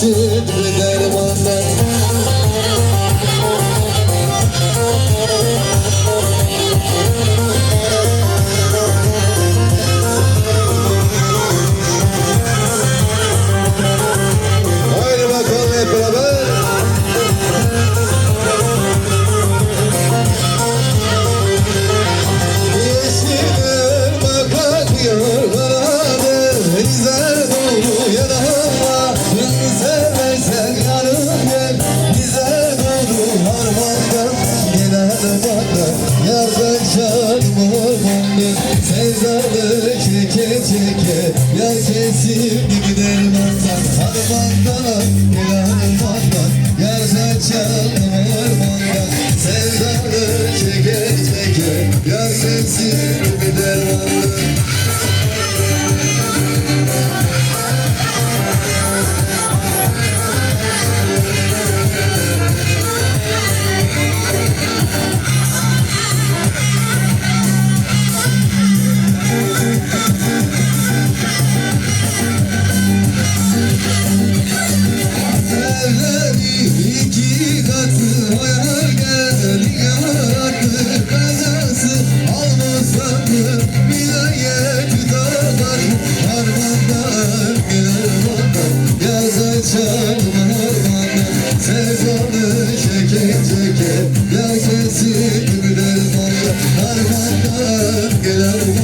Hasret ve dermandan sesi giderim ondan Hadi bandan gel armandan Yar saçan armandan Sevdalı çeker çeker Yar sesi Güler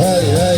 Ai, ai.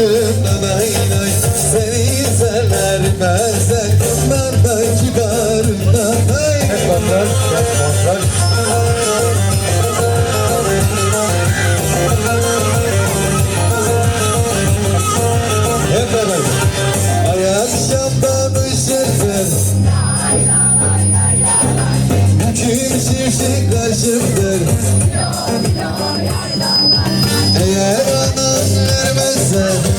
gülüm ömeyn ay Seni izlerler berzek Ben belki darımda Eğer anam vermezse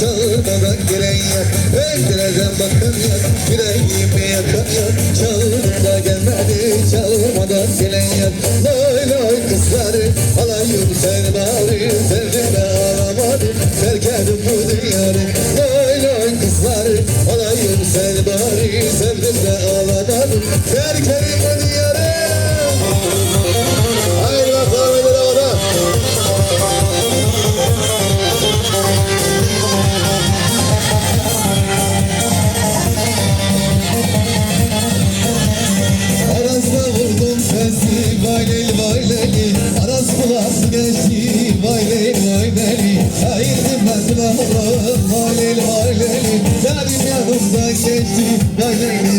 çalmadan gelen yer Pencereden bakan yer Yüreğimi yakan yer Çağırıp da gelmedi Çalmadan gelen yer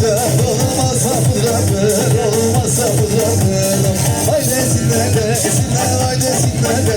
Sapırak olma sapırak olma sapırak Haydi sinirle sinirle haydi